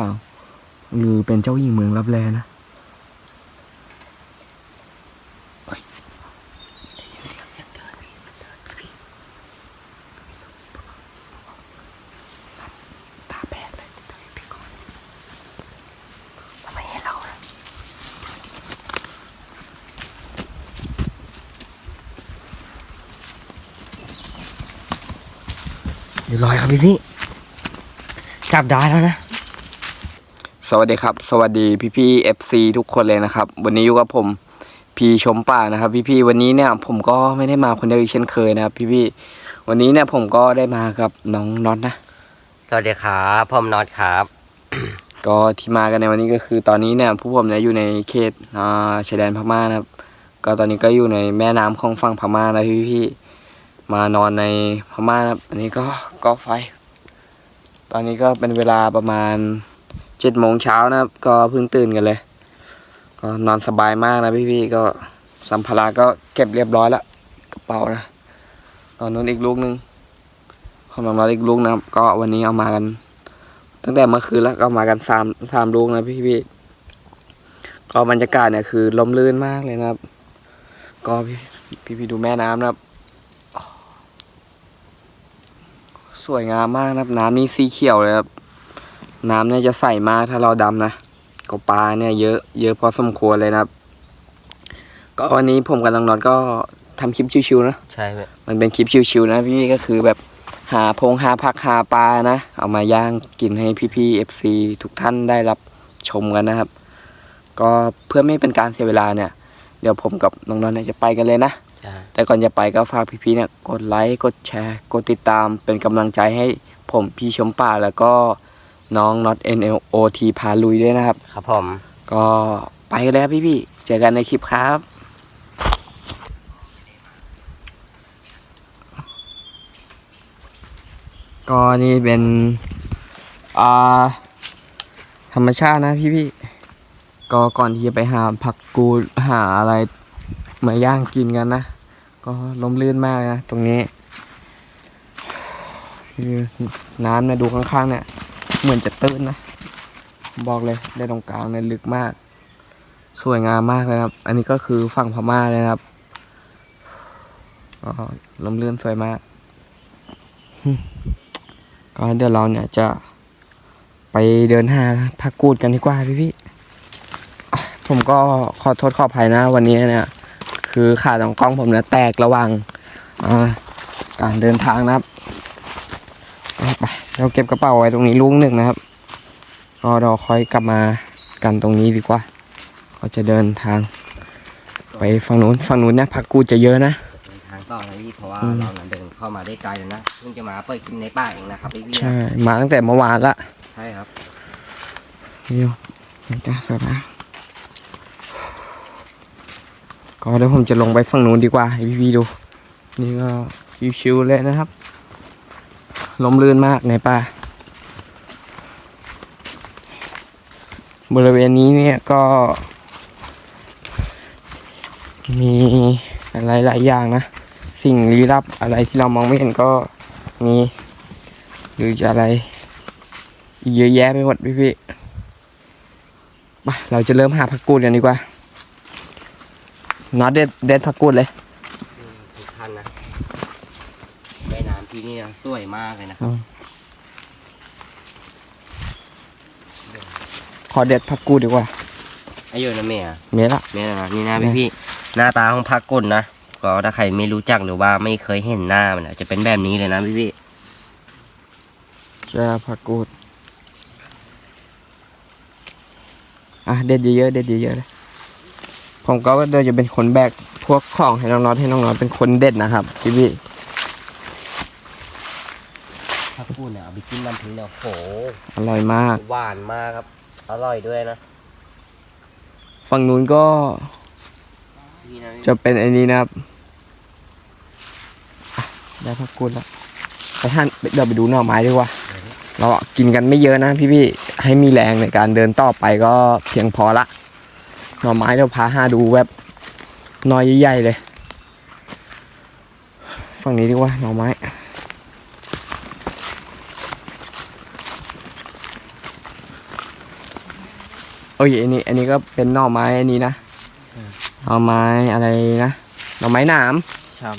ปล่า หรือเป็นเจ้าหญิงเมืองรับแลนะเดี๋ยงเดินมีเสียงเดินพี่ตาแปดเลอนมันไม่ให้เรานะเรียบร้อยครับพี่พี่จับได้แล้วนะ สวัสดีครับ สวัสดีพี่พี่เอฟซีทุกคนเลยนะครับ วันนี้อยู่กับผมพีชมป่านะครับพี่พี่วันนี้เนี่ยผมก็ไม่ได้มาคนเดียวอีกเช่นเคยนะครับพี่พี่วันนี้เนี่ยผมก็ได้มากับน้องน็อตนะ สวัสดีครับผมน็อตครับ ก็ที่มากันในวันนี้ก็คือ ตอนนี้เนี่ยผู้ผมเนี่ยอยู่ในเขตอ่าชายแดนพม่านะครับ ก็ตอนนี้ก็อยู่ในแม่น้ำของฝั่งพม่านะพี่พี่มานอนในพม่านะครับอันนี้ก็ก็ไฟ ตอนนี้ก็เป็นเวลาประมาณ เจ็ดโมงเช้านะครับ ก็เพิ่งตื่นกันเลย ก็นอนสบายมากนะพี่พี่ก็สัมภาระก็เก็บเรียบร้อยแล้วกระเป๋านะตอนนู้นอีกลูกหนึงของน้องน้อยอีกลูกนะครับ ก็วันนี้เอามากัน ตั้งแต่เมื่อคืนแล้วก็มากันสามสามลูกนะพี่พี่ก็บรรยากาศเนี่ยคือลมลื่นมากเลยนะครับ ก็พี่พี่พี่ดูแม่น้ำนะครับ สวยงามมากนะครับ น้ำนี่สีเขียวเลยครับ น้ำเนี่ยจะใสมากถ้าเราดำนะก็ปลาเนี่ยเยอะเยอะพอสมควรเลยนะครับ ก็วันนี้ผมกับน้องน็อตก็ทำคลิปชิวๆนะใช่ไหมมันเป็นคลิปชิวๆนะพี่ก็คือแบบหาพงหาผักหาปลานะ เอามาย่างกินให้พี่ๆ FC ทุกท่านได้รับชมกันนะครับ ก็เพื่อไม่ให้เป็นการเสียเวลาเนี่ย เดี๋ยวผมกับน้องนนท์เนี่ยจะไปกันเลยนะใช่แต่ก่อนจะไปก็ฝากพี่ๆเนี่ยกดไลค์กดแชร์ กดติดตามเป็นกำลังใจให้ผมพี่ชมป่าแล้วก็ น้องน็อต NLOT พาลุยด้วยนะครับ ครับผม ก็ไปกันเลยครับพี่ๆเจอกันในคลิปครับก็นี่เป็นอ่าธรรมชาตินะพี่ๆก็ก่อนที่จะไปหาผักกูดหาอะไรมาย่างกินกันนะ ก็ลมลื่นมากนะ ตรงนี้คือน้ำเนี่ยดูข้างๆเนี่ย เหมือนจะตื้นนะ บอกเลยได้ตรงกลางเนี่ยลึกมาก สวยงามมากเลยครับ อันนี้ก็คือฝั่งพม่าเลยครับก็ลมเลื่อนสวยมาก ก็เดี๋ยวเราเนี่ยจะไปเดินหาผักกูดกันดีกว่าพี่พี่ผมก็ขอโทษขออภัยนะ วันนี้เนี่ยคือขาของกล้องผมเนี่ยแตกระหว่างอ่าการเดินทางนะครับ เอาไปเราเก็บกระเป๋าไว้ตรงนี้ลุงหนึ่งนะครับก็เราค่อยกลับมากันตรงนี้ดีกว่า ก็จะเดินทาง ไปฝั่งนู้นฝั่งนู้นเนี่ยผักกูดจะเยอะนะเดินทางต่อนะพี่เพราะว่าอืมเรานั้นเดินเข้ามาได้ไกลแล้วนะเพิ่งจะมาเปิดคลิปในป่าเองนะครับพี่พี่ใช่มาตั้งแต่เมื่อวานละใช่ครับนี่มันจะสวยมากก็เดี๋ยวผมจะลงไปฝั่งนู้นดีกว่าให้พี่ๆดู นี่ก็ชิวๆเลยนะครับ ล้มลื่นมากในป่า บริเวณนี้เนี่ยก็ มีอะไรหลายอย่างนะ สิ่งลี้ลับอะไรที่เรามองไม่เห็นก็มี หรือจะอะไรเยอะแยะไปหมดพี่พี่ๆไปเราจะเริ่มหาผักกูดกันดีกว่าน็อตเด็ดเด็ดผักกูดเลย ทุกท่านนะแม่น้ำที่นี่นะ สวยมากเลยนะครับ ขอเด็ดผักกูดดีกว่าอายุนะเมียเมียละเมียนะนี่นะพี่พี่หน้าตาของพักกุนนะก็ถ้าใครไม่รู้จักหรือว่าไม่เคยเห็นหน้ามันนะจะเป็นแบบนี้เลยนะพี่พี่จะผักกูดอะเด็ดเยอะๆเด็ดเยอะๆเลยผมก็เดี๋ยวจะเป็นคนแบกพวกของให้น้องน็อตให้น้องน็อตเป็นคนเด็ดนะครับพี่พี่ พักกุน เนี่ยเอาไปกินน้ำพริกเนี่ยโหอร่อยมาก หวานมากครับ อร่อยด้วยนะฝั่งนู้นก็นี่นะจะเป็นไอ้นี้นะครับอะได้ผักกูดแล้วไปหั่นเดี๋ยวไปดูหน่อไม้ดีกว่า เราอะกินกันไม่เยอะนะพี่ๆให้มีแรงในการเดินต่อไปก็เพียงพอละ หน่อไม้เดี๋ยวพาหาดูแบบหน้อยใหญ่ๆเลย ฝั่งนี้ดีกว่าหน่อไม้ เอ้ยอันนี้ อันนี้ก็เป็นหน่อไม้อันนี้นะหน่อไม้อะไรนะหน่อไม้หนาม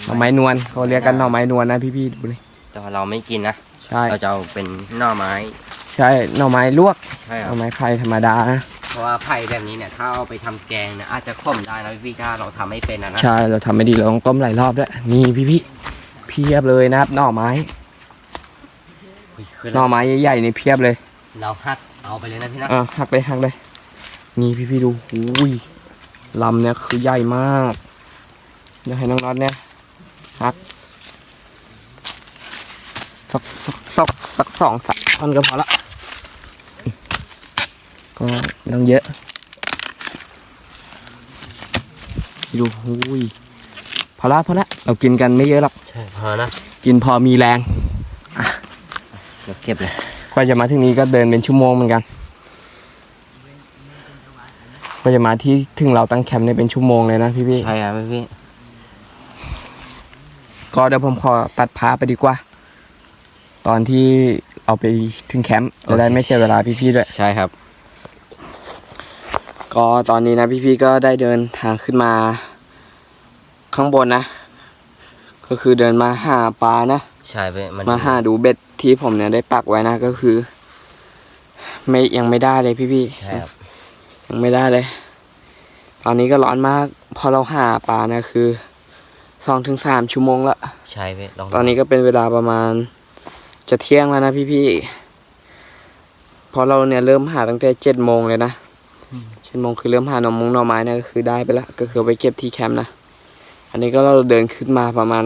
หน่อไม้นวลเขาเรียกกันหน่อไม้นวลนะพี่ๆดูเลยแต่ว่าเราไม่กินนะใช่เราจะเอาเป็นหน่อไม้ ใช่หน่อไม้ลวกใช่หคน่รัอบไม้ไข่ธรรมดานะเพราะว่าไผ่แบบนี้เนี่ยถ้าเอาไปทำแกงเนี่ยอาจจะขมได้นะพี่ๆถ้าเราทำไม่เป็นนะนะใช่เราทำไม่ดีเราต้องต้มหลายรอบด้วยนี่พี่ๆเพียบเลยนะครับหน่อไม้อุ๊ยคือหน่อไม้ใหญ่ๆนี่เพียบเลย เราหักเอาไปเลยนะพี่นะอะหักเลยหักเลย นี่พี่ๆดูอุ้ยลำเนี่ยคือใหญ่มากเดี๋ยวให้น้องน็อตเนี่ยหักสักสักสักสักสองสามท่อนก็พอละก็ไม่ต้องเยอะ ดูอุ้ยพอละพอละเรากินกันไม่เยอะหรอกใช่พอนะกินพอมีแรงเดี๋ยวเก็บเลยกว่าจะมาถึงนี้ก็เดินเป็นชั่วโมงเหมือนกัน กว่าจะมาที่ถึงเราตั้งแคมป์เนี่ยเป็นชั่วโมงเลยนะพี่พี่ๆใช่ครับพี่ก็เดี๋ยวผมขอตัดพาไปดีกว่า ตอนที่เอาไปถึงแคมป์จะได้ไม่เสียเวลาพี่ๆด้วย ใช่ครับ ก็ตอนนี้นะพี่ๆก็ได้เดินทางขึ้นมา ข้างบนนะ ก็คือเดินมาหาปลานะ ใช่พี่มันมาหาดูเบ็ดที่ผมเนี่ยได้ปักไว้นะก็คือ ไม่ยังไม่ได้เลยพี่ๆใช่ครับ ยังไม่ได้เลย ตอนนี้ก็ร้อนมาก พอเราหาปลานะคือสองถึงสามชั่วโมงละ ใช่พี่ลองดูตอนนี้ก็เป็นเวลาประมาณ จะเที่ยงแล้วนะพี่ๆพอเราเนี่ยเริ่มหาตั้งแต่เจ็ดโมงเลยนะเจ็ดโมงคือเริ่มหาหน่อมงหน่อไม้เนี่ยก็คือได้ไปแล้วก็คือเอาไปเก็บที่แคมป์นะ อันนี้ก็เราเดินขึ้นมาประมาณ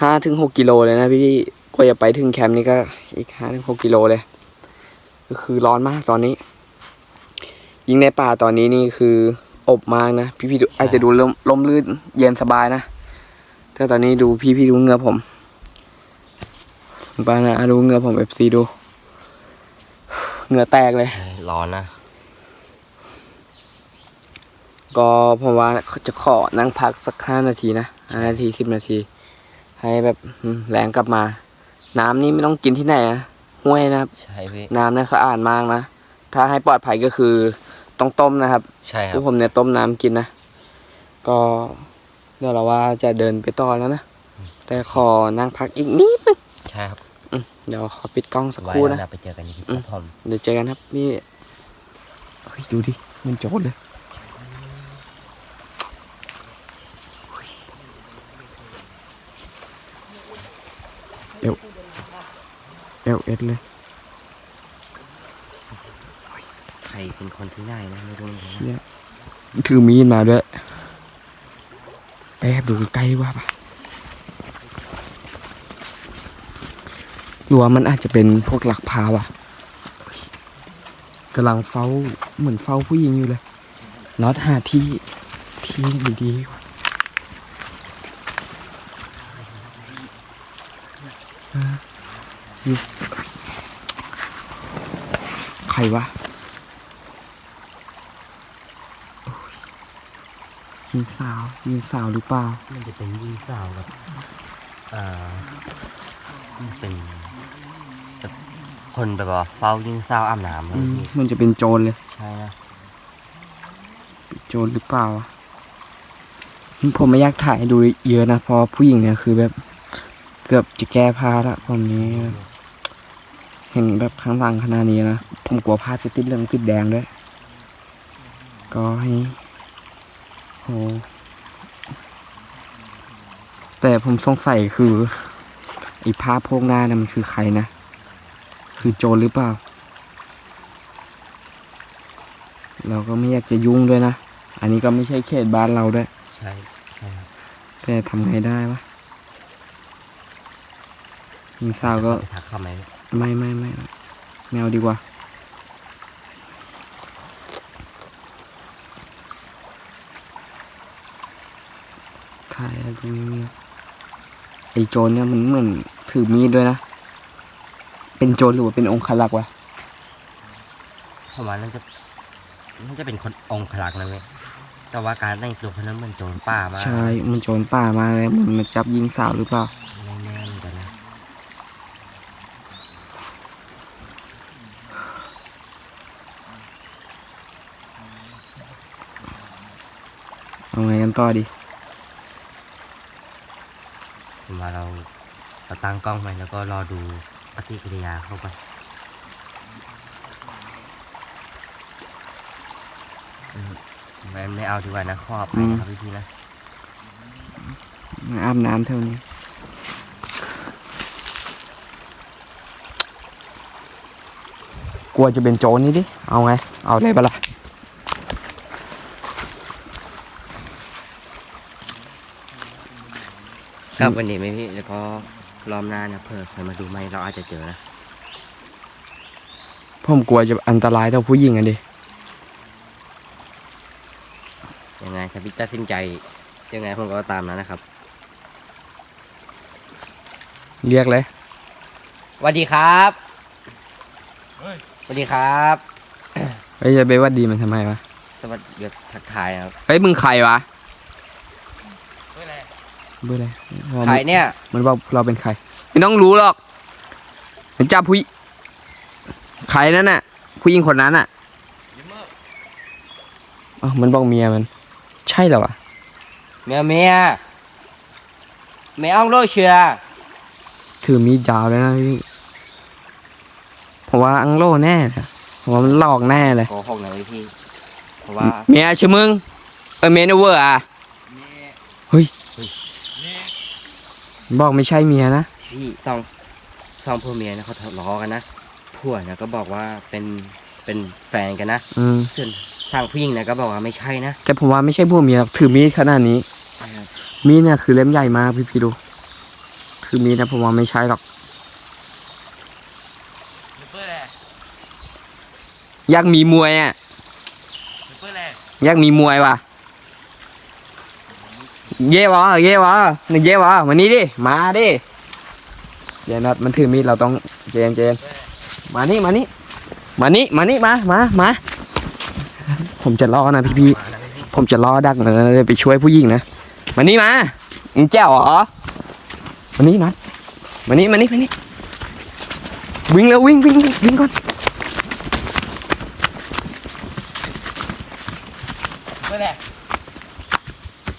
ห้าถึงหกกิโลเลยนะพี่ๆกว่าจะไปถึงแคมป์นี่ก็อีกห้าถึงหกกิโลเลย ก็คือร้อนมากตอนนี้ ยิ่งในป่าตอนนี้นี่คืออบมากนะ พี่ๆดูอาจจะดูลมลมลื่นเย็นสบายนะแต่ตอนนี้ดูพี่พี่ดูเหงือผมปานะดูเหงือผมเอฟซีดูเหงือแตกเลยใช่ร้อนนะ ก็ผมว่าจะขอนั่งพักสักห้านาทีนะห้านาทีสิบนาที ให้แบบอืมแรงกลับมา น้ำนี่ไม่ต้องกินที่ไหนนะห้วยนะครับใช่พี่น้ำเนี่ยสะอาดมากนะ ถ้าให้ปลอดภัยก็คือ ต้องต้มนะครับใช่คพรัวบกผมเนี่ยต้มน้ำกินนะ ก็เดี๋ยวเราว่าจะเดินไปต่อแล้วนะ แต่ขอนั่งพักอีกนิดนึงใช่ครับเดี๋ยวขอปิดกล้องสักไว้ครู่แล้นะวไปเจอกันที่อืมผมเดี๋ยวเจอกันครับนี่เฮ้ยดูดิ มันโจดเลยเอวเอวเอสเลย ใค รเป็นคนที่ไหนนะไม่รู้เหมือนกันนะเชี่ยถือมีดมาด้วยไปแอบดูใกล้ๆว่าปะหรือว่ามันอาจจะเป็นพวกหลักพาว่ะกำลังเฝ้าเหมือนเฝ้าผู้หญิงอยู่เลยน็อตหาที่ที่ดีๆก่อนอ่าอยู่ใครวะ ยิงสาวยิงสาวหรือเปล่า มันจะเป็นยิงสาวกับอ่ามันเป็นแบบคนแบบว่าเฝ้ายิงสาวอาบน้ำเลยอืมพี่มันจะเป็นโจรเลย ใช่นะเป็นโจรหรือเปล่าอะผมไม่อยากถ่ายให้ดูเยอะนะเพราะผู้หญิงเนี่ยคือแบบเกือบจะแก้ผ้าละตอนนี้ เห็นแบบข้างหลังขนาดนี้นะ ผมกลัวผ้าจะติดเหลืองติดแดงด้วย ก็ให้โห แต่ผมสงสัยคือไอ้ผ้าโพกหน้านะมันคือใครนะ คือโจรหรือเปล่า เราก็ไม่อยากจะยุ่งด้วยนะ อันนี้ก็ไม่ใช่เขตบ้านเราด้วย ใช่ใช่ครับแต่ทำไงได้วะหญิงสาวก็ไปทักเขาไหมไม่ไม่ไม่แมวดีกว่า ขายอะไรตรงนี้ไอโจรเนี่ยมันเหมือนถือมีดด้วยนะ เป็นโจรหรือว่าเป็นองค์ขลักวะผมว่าน่นจะน่นจะเป็นคนองค์ขลักนะเว้ยแต่ว่าการแต่งตัวคนนั้นเหมือนโจรป่ามาใช่ มันโจรป่ามาแล้วมันมาจับยิงสาวหรือเปล่าเอนกัเอาไงกันต่อดี ว่าเราเราตั้งกล้องไว้แล้วก็รอดูปฏิกิริยาเข้าไปอืมไม่ไม่เอาดีกว่านะขอบไปนะครับพี่ๆนะอาบน้ำเท่านี้กลัวจะเป็นโจรนี่ดิ เอาไง เอาเลยปะล่ะ กลับวันนี้ไหมพี่แล้วก็รอบหน้านะเผื่อใครมาดูไหมเราอาจจะเจอนะผมกลัวจะอันตรายต่อผู้หญิงอะดิยังไงถ้าพี่ตัดสินใจ ยังไงผมก็ตามนั้นนะครับเรียกเลยสวัสดีครับสวัสดีครับเฮ้ยจะไปหวัดดีมันทำไมวะสวัสดีทักทายครับ เฮ้ยมึงใครวะเบอร์อะไร ใครเนี่ย มันบอกเราเป็นใคร ไม่ต้องรู้หรอกมันจับผู้หญิใครนั่นน่ะ ผู้หญิงคนนั้นน่ะอ๋อมันบอกเมียมัน ใช่เหรอวะ เมียเมียไม่เอาโลเชียถือมีดยาวเลยนะพี่ ผมว่าอังโลแน่เลยผมว่ามันหลอกแน่เลย โกหกหน่อยพี่เพราะว่าเมียชื่อมึง เออเมนเวอร์อะเฮ้ย บอกไม่ใช่เมียนะพี่สองสองพ่อเมียนะเขาทะเลาะกันนะผัวนะก็บอกว่าเป็นเป็นแฟนกันนะอืมส่วนทางผู้หญิงนะก็บอกว่าไม่ใช่นะแต่ผมว่าไม่ใช่พวกเมียหรอกถือมีดขนาดนี้มีดเนี่ยคือเล่มใหญ่มากพี่พี่ดู คือมีดนะผมว่าไม่ใช่หรอกอยากมีมวยอะอยากมีมวยว่ะ เย่วะเย่วะหนึ่งเย่วะมานี่ดิ มาดิเดี๋ยวนัดมันถือมีดเราต้องเจนเจนมานี่มานี่มานี่มานี่มามามาผมจะล่อนะพี่พี่ผมจะล่อดักนะไปช่วยผู้หญิงนะมานี่มามึงแจ้วเหรอมานี่นัดมานี่มานี่มานี่วิ่งเร็ววิ่งวิ่งวิ่งวิ่งก่อน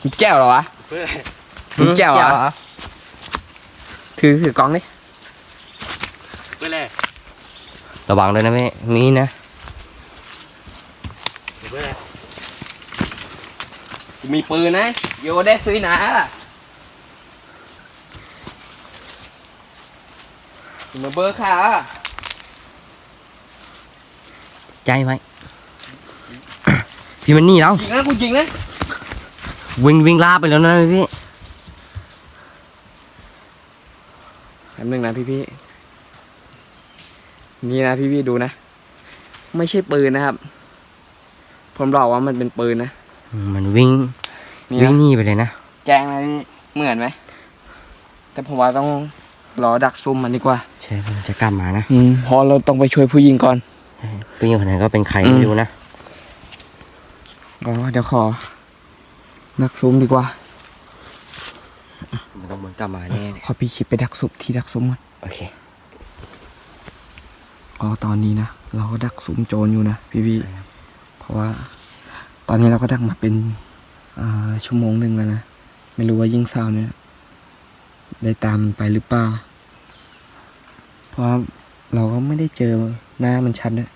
มึงแก้วเหรอวะมึงแก้วเหรอถือถือกล้องดิระวังด้วยนะพี่มีนะมีปืนนะ โยได้ซื้อนะมาเบอร์ค่ะ ใจไหมพี่มันนี่แล้วจริงนะกูจริงนะ วิ่งวิ่งลาบไปแล้วนะพี่แป๊บนึงนะพี่พี่นี่นะพี่พี่ดูนะ ไม่ใช่ปืนนะครับ ผมบอกว่ามันเป็นปืนนะ มันวิ่งนี่วิ่งนะหนีไปเลยนะ แกล้งนะพี่เหมือนไหม แต่ผมว่าต้องรอดักซุ่มมันดีกว่า ใช่ผมจะกลับมานะอืมเพอเราต้องไปช่วยผู้หญิงก่อนผู้หญิงคนนั้นก็เป็นใครอืมไม่รู้นะ อ๋อเดี๋ยวขอ ดักซุ่มดีกว่ามันต้องมันกลับมาแน่เลยขอพี่คิดไปดักซุ่มที่ดักซุ่มก่อนโอเคอ๋อตอนนี้นะเราก็ดักซุ่มโจรอยู่นะพี่พี่ใช่ครับเพราะว่า ตอนนี้เราก็ดักมาเป็นอ่าชั่วโมงหนึ่งแล้วนะไม่รู้ว่ายิ่งสาวเนี่ย ได้ตามมันไปหรือเปล่าเพราะว่าเราก็ไม่ได้เจอหน้ามันชัดนะ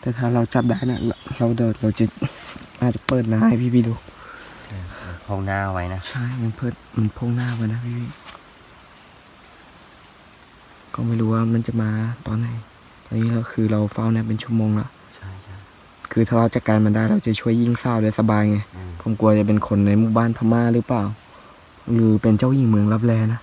แต่ถ้าเราจับได้นะเราเราเดี๋ยวเราจะอาจจะเปิดหน้าให้พี่พี่ๆดู พงหน้าไว้นะ ใช่ มันเพิดมันพงหน้าไว้นะพี่พี่ ก็ไม่รู้ว่ามันจะมาตอนไหน ตอนนี้เราคือเราเฝ้าเนี่ยเป็นชั่วโมงละ ใช่ใช่คือถ้าเราจัดการมันได้เราจะช่วยยิงสาวได้สบายไง อืม ผมกลัวจะเป็นคนในหมู่บ้านพม่าหรือเปล่า หรือเป็นเจ้าหญิงเมืองรับแลนะ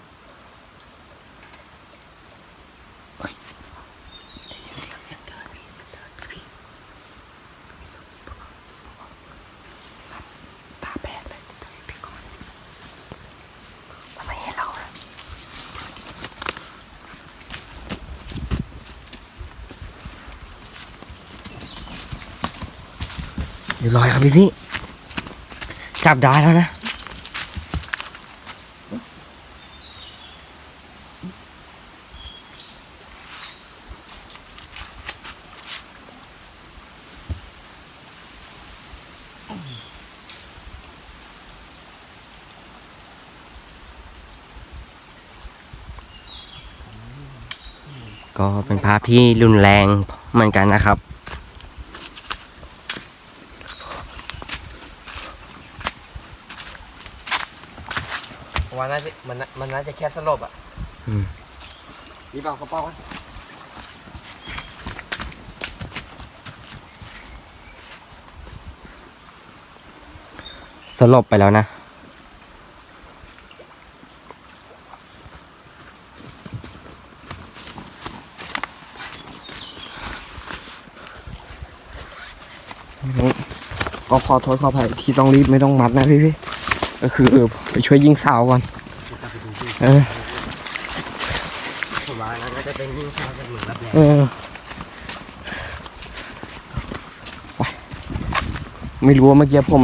ลอยครับพี่พี่จับได้แล้วนะก็เป็นภาพที่รุนแรงเหมือนกันนะครับ วันน่าจะมันน่ามันน่าจะแค่สลบอะอืม รีบเอากระเป๋ากันสลบไปแล้วนะ ก็ขอโทษขออภัยที่ต้องรีบไม่ต้องมัดนะพี่พี่ก็คือเออไปช่วยยิงสาวก่อน เออผมว่าน่าจะเป็นยิ่งเศร้าจากเหมือนรับแรงเออไปไม่รู้ว่าเมื่อกี้ผม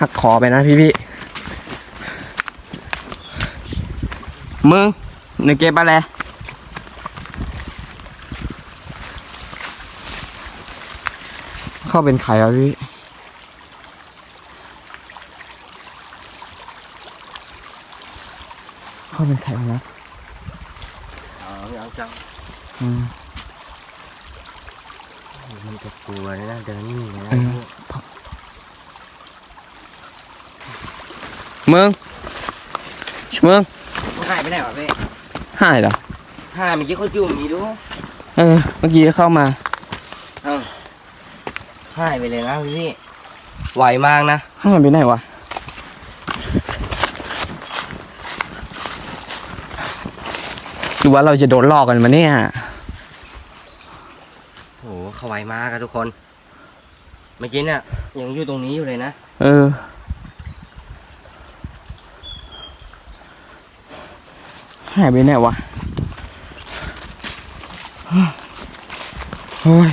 หักคอไปนะพี่พี่มึงนึกเก็บอะไรเข้าเป็นใครอะพี่ เข้าเป็นใครวะนะอ๋อเอาจังอืมมันจะกลัวนะเดินหนี่นะเออมึงชมึงเขาหายไปไหนวะพี่หายเหรอหายเมื่อกี้เขาจุ่มมีดูเออเมื่อกี้เข้ามาหายไปเลยนะพี่ไหวมากนะหายไปไหนวะ หรือว่าเราจะโดนหลอกกันมาเนี่ยโหเขาไหวมากอะทุกคน เมื่อกี้เนี่ยยังอยู่ตรงนี้อยู่เลยนะ เออ หายไปไหนวะโอ้ย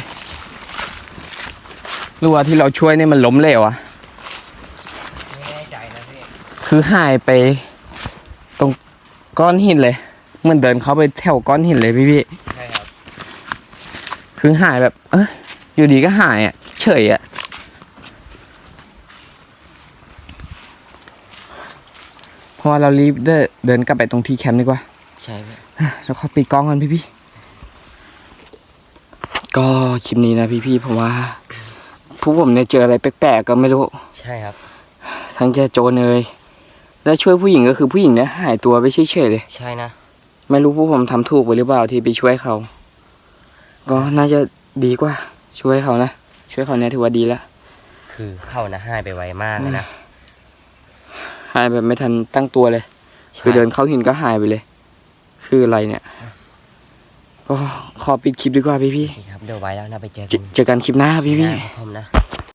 หรือว่าที่เราช่วยเนี่ยมันล้มเหลวอะไม่แน่ใจนะพี่ คือหายไป ตรงก้อนหินเลย เหมือนเดินเข้าไปแถวก้อนหินเลยพี่พี่ใช่ครับๆคือหายแบบ เอยอยู่ดีก็หายอะ เฉยอะเพราะว่าเรารีบเดินเดินกลับไปตรงที่แคมป์ดีกว่า ใช่พี่แล้วขอปิดกล้องกันพี่พี่ๆก็คลิปนี้นะพี่พี่ๆผมว่าผู้ผมเนี่ยเจออะไรแปลกๆก็ไม่รู้ ใช่ครับ ทั้งจะโจรเลยและช่วยผู้หญิงก็คือผู้หญิงเนี่ยหายตัวไปเฉยๆเลย ใช่นะ ไม่รู้ผู้ผมทำถูกไปหรือเปล่าที่ไปช่วยเขา ก็น่าจะดีกว่า ช่วยเขานะ ช่วยเขาเนี่ยถือว่าดีแล้วคือเข้านะหายไปไวมากเลยนะหายแบบไม่ทันตั้งตัวเลย คือเดินเข้าหินก็หายไปเลย คืออะไรเนี่ยก็ขอปิดคลิปดีกว่าพี่พี่ใช่ครับเดี๋ยวไว้แล้วนะไปเจอๆเจกันเจอกันคลิปหน้าพี่พี่หน้าผมนะ